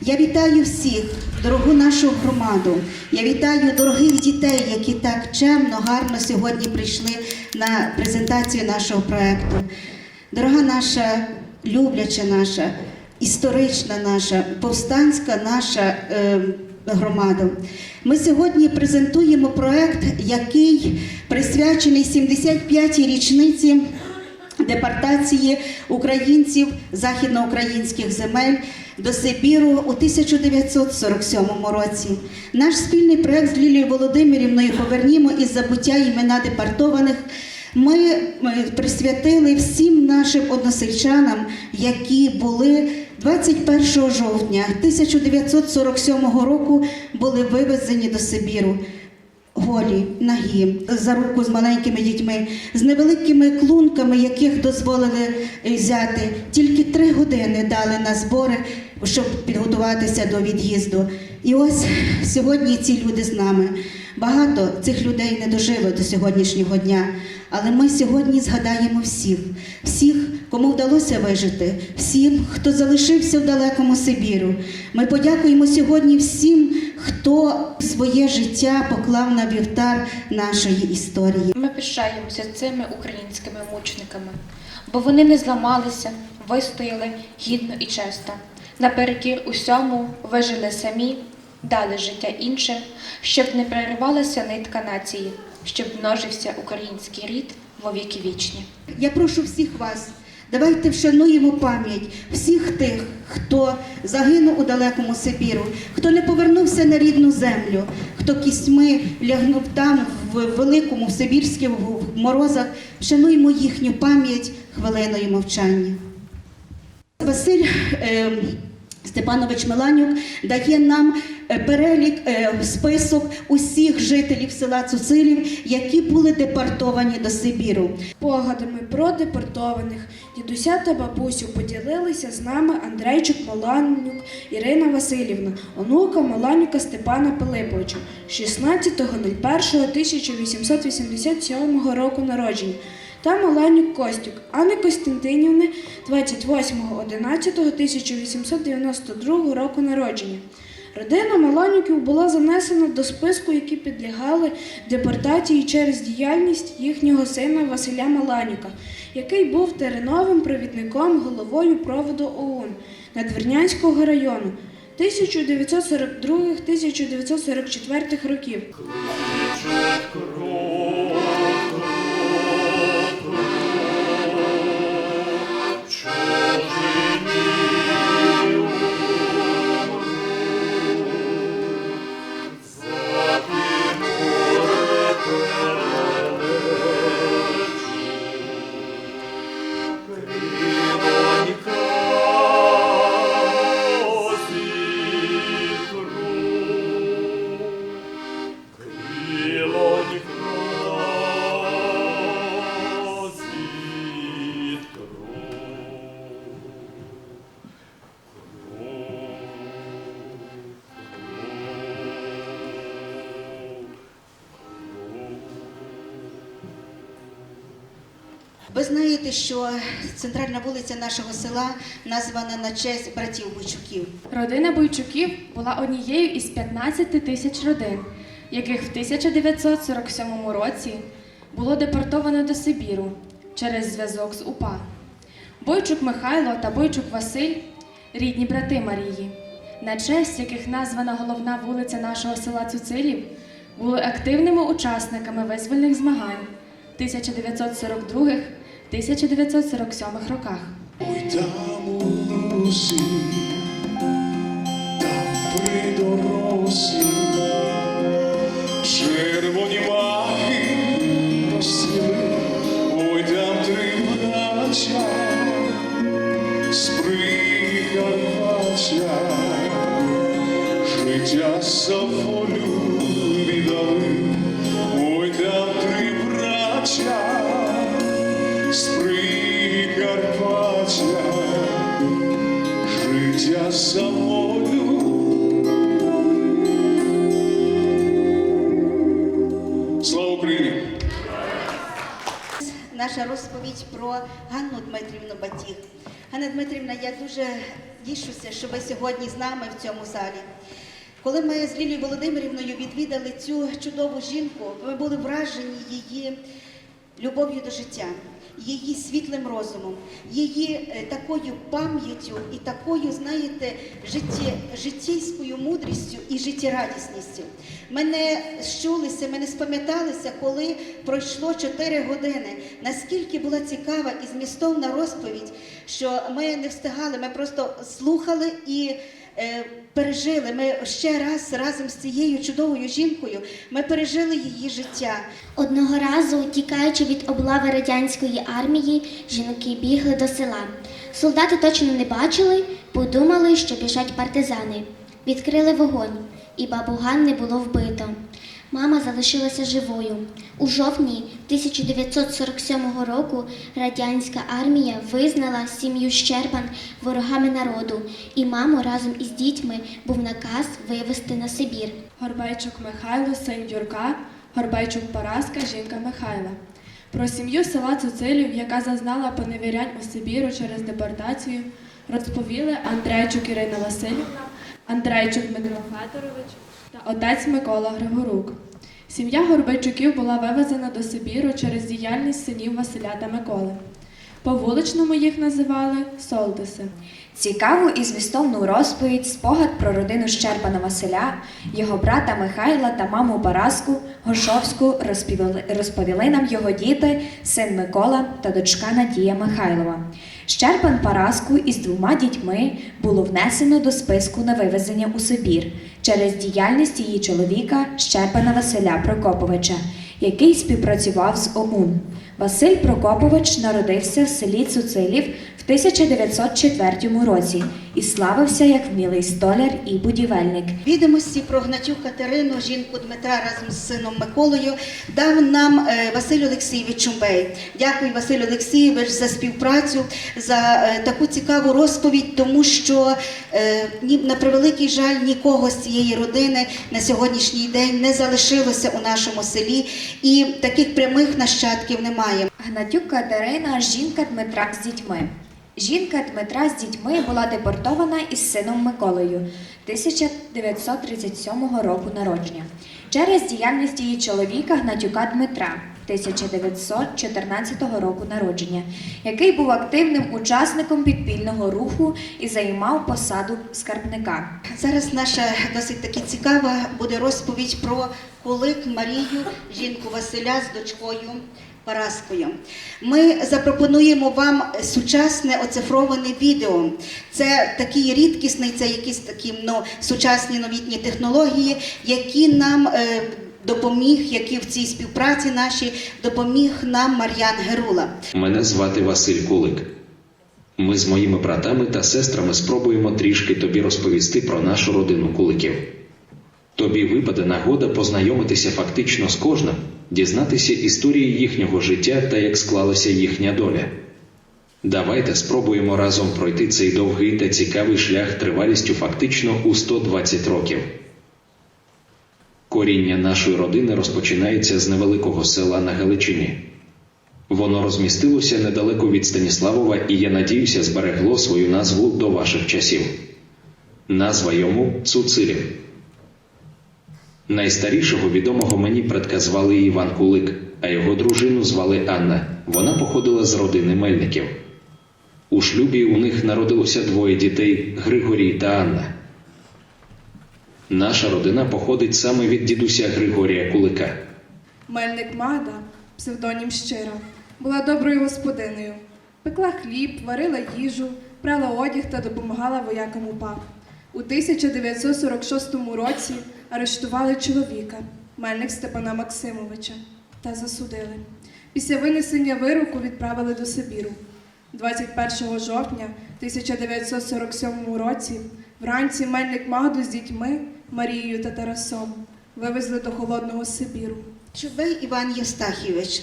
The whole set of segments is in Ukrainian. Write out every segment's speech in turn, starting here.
Я вітаю всіх, дорогу нашу громаду. Я вітаю дорогих дітей, які так чемно, гарно сьогодні прийшли на презентацію нашого проекту. Дорога наша, любляча наша, історична наша, повстанська наша е, громада. Ми сьогодні презентуємо проект, який присвячений 75-й річниці депортації українців західноукраїнських земель до Сибіру у 1947 році. Наш спільний проект з Лілією Володимирівною Повернімо із забуття імена депортованих. Ми присвятили всім нашим односельчанам, які були 21 жовтня 1947 року були вивезені до Сибіру голі, нагі, за руку з маленькими дітьми, з невеликими клунками, яких дозволили е, взяти. Тільки три години дали на збори, щоб підготуватися до від'їзду. І ось сьогодні ці люди з нами. Багато цих людей не дожило до сьогоднішнього дня, але ми сьогодні згадаємо всіх, всіх, кому вдалося вижити, всім, хто залишився в далекому Сибіру. Ми подякуємо сьогодні всім, хто своє життя поклав на вівтар нашої історії. Ми пишаємося цими українськими мучениками, бо вони не зламалися, вистояли гідно і чесно. Наперекір усьому вижили самі, дали життя іншим, щоб не переривалася нитка нації, щоб множився український рід во віки вічні. Я прошу всіх вас, давайте вшануємо пам'ять всіх тих, хто загинув у далекому Сибіру, хто не повернувся на рідну землю, хто кістьми лягнув там, в великому сибірських морозах. Вшануємо їхню пам'ять хвилиною мовчання. Василь е, Степанович Меланюк дає нам е, перелік, е, список усіх жителів села Цуцилів, які були депортовані до Сибіру. Спогадами про депортованих дідуся та бабусю поділилися з нами Андрейчик Маланюк Ірина Васильівна, онука Маланюка Степана Пилиповича, 16.01.1887 року народження, та Маланюк Костюк Анни Костянтинівни 28.11.1892 року народження. Родина Маланюків була занесена до списку, які підлягали депортації через діяльність їхнього сина Василя Маланюка, який був тереновим провідником головою проводу ОУН Надвірнянського району 1942-1944 років. Ви знаєте, що центральна вулиця нашого села названа на честь братів Бойчуків. Родина Бойчуків була однією із 15 тисяч родин, яких в 1947 році було депортовано до Сибіру через зв'язок з УПА. Бойчук Михайло та Бойчук Василь рідні брати Марії, на честь яких названа головна вулиця нашого села Цуцилів, були активними учасниками визвольних змагань 1942-1947 роках. Ой, там у лусі, там при дорозі, червоні махи розцвіли, ой, там три браття, життя за волю Наша розповідь про Ганну Дмитрівну Батіг. Ганна Дмитрівна, я дуже тішуся, що ви сьогодні з нами в цьому залі. Коли ми з Лілією Володимирівною відвідали цю чудову жінку, ми були вражені її любов'ю до життя, її світлим розумом, її е, такою пам'яттю і такою, знаєте, житті, життєйською мудрістю і життєрадісністю. Ми не щулися, ми не спам'яталися, коли пройшло 4 години. Наскільки була цікава і змістовна розповідь, що ми не встигали, ми просто слухали і пережили. Ми ще раз разом з цією чудовою жінкою ми пережили її життя. Одного разу, тікаючи від облави радянської армії, жінки бігли до села. Солдати точно не бачили, подумали, що біжать партизани. Відкрили вогонь, і бабу Ганни було вбито. Мама залишилася живою. У жовтні 1947 року радянська армія визнала сім'ю Щербан ворогами народу, і маму разом із дітьми був наказ вивезти на Сибір. Горбайчук Михайло, син Юрка, Горбайчук Параска, жінка Михайла. Про сім'ю села Цуцилів, яка зазнала поневірянь у Сибіру через депортацію, розповіли Андрейчук Ірина Васильівна, Андрейчук Дмитро Федорович та отець Микола Григорук. Сім'я Горбайчуків була вивезена до Сибіру через діяльність синів Василя та Миколи. По вуличному їх називали Солдиси. Цікаву і змістовну розповідь, спогад про родину Щербана Василя, його брата Михайла та маму Параску Гошовську розповіли, розповіли нам його діти, син Микола та дочка Надія Михайлова. Щербан Параску із двома дітьми було внесено до списку на вивезення у Сибір через діяльність її чоловіка Щербана Василя Прокоповича, який співпрацював з ОУН. Василь Прокопович народився в селі Цуцилів в 1904 році і славився як вмілий столяр і будівельник. Відомості про Гнатюк Катерину, жінку Дмитра разом з сином Миколою, дав нам е, Василь Олексійович Чумбей. Дякую, Василь Олексійович, за співпрацю, за е, таку цікаву розповідь, тому що е, на превеликий жаль нікого з цієї родини на сьогоднішній день не залишилося у нашому селі, і таких прямих нащадків немає. Гнатюк Катерина жінка Дмитра з дітьми. Жінка Дмитра з дітьми була депортована із сином Миколою 1937 року народження через діяльність її чоловіка Гнатюка Дмитра 1914 року народження, який був активним учасником підпільного руху і займав посаду скарбника. Зараз наша досить таки цікава буде розповідь про Кулик Марію, жінку Василя з дочкою Параскою. Ми запропонуємо вам сучасне оцифроване відео. Це такий рідкісний, це якісь такі ну, сучасні новітні технології, які нам е, допоміг, які в цій співпраці нашій допоміг нам Мар'ян Герула. Мене звати Василь Кулик. Ми з моїми братами та сестрами спробуємо трішки тобі розповісти про нашу родину куликів. Тобі випаде нагода познайомитися фактично з кожним, дізнатися історії їхнього життя та як склалася їхня доля. Давайте спробуємо разом пройти цей довгий та цікавий шлях тривалістю фактично у 120 років. Коріння нашої родини розпочинається з невеликого села на Галичині. Воно розмістилося недалеко від Станіславова і, я надіюся, зберегло свою назву до ваших часів. Назва йому Цуцилів. Найстарішого відомого мені предка звали Іван Кулик, а його дружину звали Анна. Вона походила з родини Мельників. У шлюбі у них народилося двоє дітей Григорій та Анна. Наша родина походить саме від дідуся Григорія Кулика. Мельник Магда, псевдонім Щира, була доброю господинею. Пекла хліб, варила їжу, прала одяг та допомагала воякам УПА. У 1946 році арештували чоловіка, мельник Степана Максимовича, та засудили. Після винесення вироку відправили до Сибіру. 21 жовтня 1947 році вранці мельник Магду з дітьми Марією та Тарасом вивезли до холодного Сибіру. Чубей Іван Євстахійович.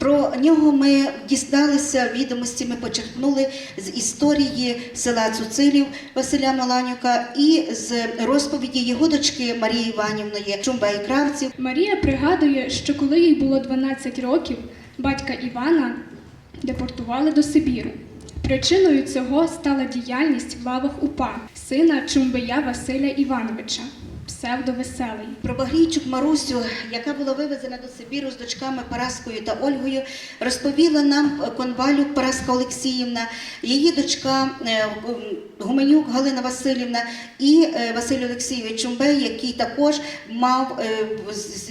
Про нього ми дізналися відомості, ми почерпнули з історії села Цуцилів Василя Маланюка і з розповіді його дочки Марії Іванівної Чумбей Кравців. Марія пригадує, що коли їй було 12 років, батька Івана депортували до Сибіру. Причиною цього стала діяльність в лавах УПА, сина Чумбия Василя Івановича, псевдовеселий. Про Багрійчук Марусю, яка була вивезена до Сибіру з дочками Параскою та Ольгою, розповіла нам конвалюк Параска Олексіївна, її дочка е, Гуменюк Галина Васильівна і е, Василь Олексійович Чумбей, який також мав е,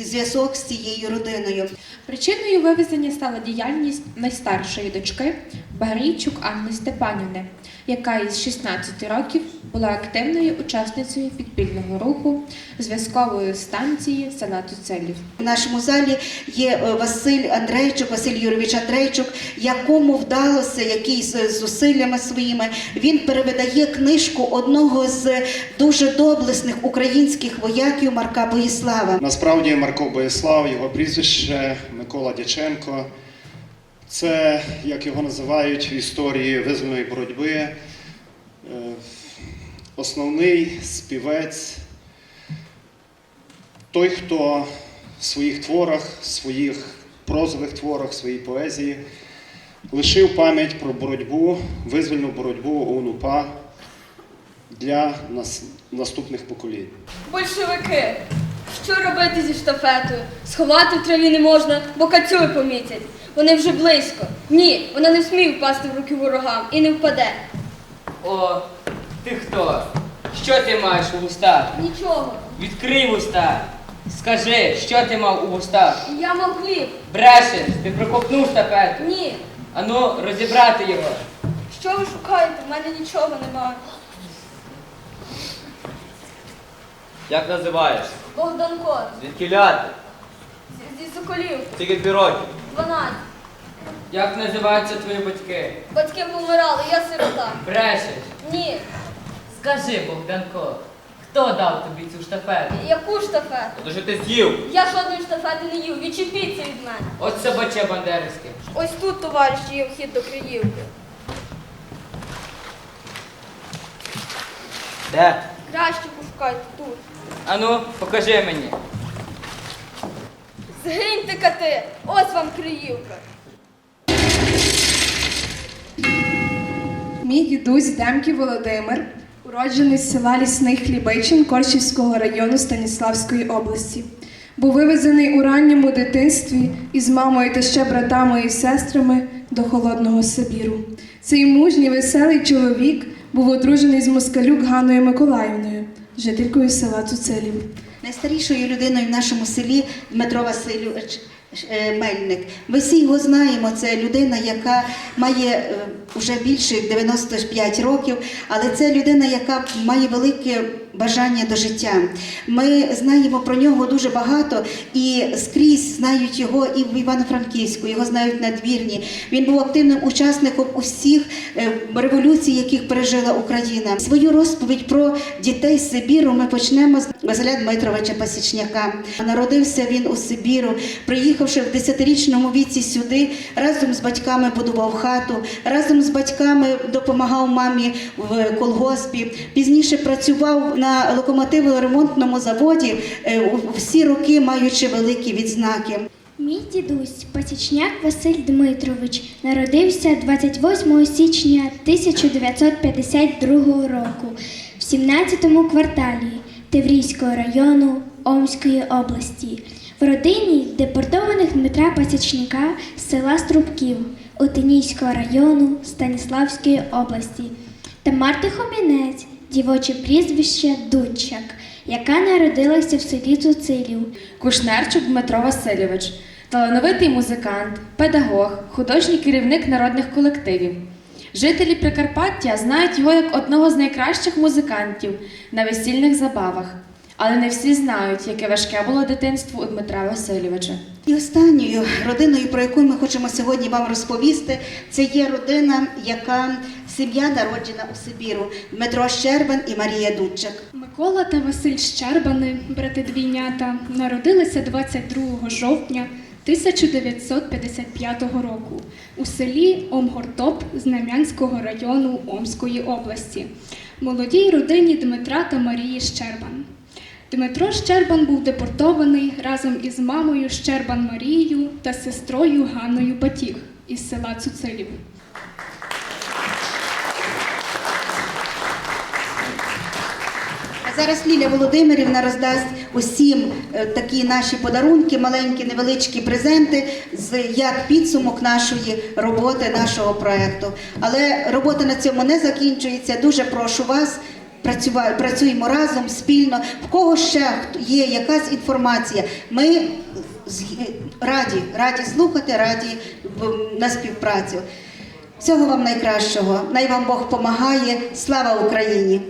зв'язок з цією родиною. Причиною вивезення стала діяльність найстаршої дочки Багрійчук Анни Степанівни, яка із 16 років була активною учасницею підпільного руху зв'язкової станції села Туцелів. В нашому залі є е, Василь Андрейчук, Василь Юрійович Андрейчук, якому вдалося якийсь з зусиллями своїми. Він перевидає книжку одного з дуже доблесних українських вояків Марка Боїслава. Насправді Марко Боєслав, його прізвище Микола Дяченко. Це, як його називають в історії визвольної боротьби, е, основний співець, той, хто в своїх творах, своїх прозових творах, своїй поезії лишив пам'ять про боротьбу, визвольну боротьбу ОНУПА для нас- наступних поколінь. Большевики! Що робити зі штафетою? Сховати в траві не можна, бо кацюри помітять. Вони вже близько. Ні, вона не сміє впасти в руки ворогам і не впаде. О, ти хто? Що ти маєш у вустах? Нічого. Відкрий вуста. Скажи, що ти мав у вустах? Я мав хліб. Брешеш, ти проковтнув штапету. Ні. Ану, розібрати його. Що ви шукаєте? У мене нічого немає. Як називаєш? Богдан Кот. Звідки ляти? Зі, зі Соколів. Скільки років? 12. Як називаються твої батьки? Батьки помирали, я сирота. Брешеш. Ні. Скажи, Богданко, хто дав тобі цю штафету? Яку штафету? Що ти з'їв. Я жодної штафети не їв. Відчепіться від мене. От собаче бандерське. Ось тут, товариші, є вхід до Криївки. Де? Краще пошукайте тут. Ану, покажи мені. Згиньте кати! Ось вам Криївка. Мій дідусь Демків Володимир, уроджений з села Лісний Хлібичин Корчівського району Станіславської області. Був вивезений у ранньому дитинстві із мамою та ще братами і сестрами до холодного Сибіру. Цей мужній веселий чоловік був одружений з москалюк Ганною Миколаївною, жителькою села Цуцелів. Найстарішою людиною в нашому селі Дмитро Васильович е, Мельник. Ми всі його знаємо. Це людина, яка має е, вже більше 95 років, але це людина, яка має велике бажання до життя. Ми знаємо про нього дуже багато і скрізь знають його і в Івано-Франківську, його знають на двірні. Він був активним учасником усіх е, революцій, яких пережила Україна. Свою розповідь про дітей з Сибіру ми почнемо з Василя Дмитровича Пасічняка. Народився він у Сибіру, приїхавши в 10-річному віці сюди, разом з батьками будував хату, разом з батьками допомагав мамі в колгоспі. Пізніше працював на локомотиво-ремонтному заводі е, всі роки, маючи великі відзнаки. Мій дідусь Пасічняк Василь Дмитрович народився 28 січня 1952 року в 17-му кварталі Теврійського району Омської області в родині депортованих Дмитра Пасічника з села Струбків Отинійського району Станіславської області та Марти Хомінець, дівоче прізвище Дудчак, яка народилася в селі Цуцилів Кушнерчук Дмитро Васильович, талановитий музикант, педагог, художній керівник народних колективів. Жителі Прикарпаття знають його як одного з найкращих музикантів на весільних забавах. Але не всі знають, яке важке було дитинство у Дмитра Васильовича. І останньою родиною, про яку ми хочемо сьогодні вам розповісти, це є родина, яка сім'я народжена у Сибіру Дмитро Щербан і Марія Дудчак. Микола та Василь Щербани, брати двійнята, народилися 22 жовтня 1955 року у селі Омгортоп Знам'янського району Омської області, молодій родині Дмитра та Марії Щербан. Дмитро Щербан був депортований разом із мамою Щербан Марією та сестрою Ганною Батіг із села Цуцилів. А зараз Ліля Володимирівна роздасть усім е, такі наші подарунки, маленькі, невеличкі презенти з як підсумок нашої роботи, нашого проекту. Але робота на цьому не закінчується. Дуже прошу вас. Працюємо разом спільно. В кого ще є якась інформація, ми раді, раді слухати, раді на співпрацю. Всього вам найкращого. Най вам Бог помагає. Слава Україні!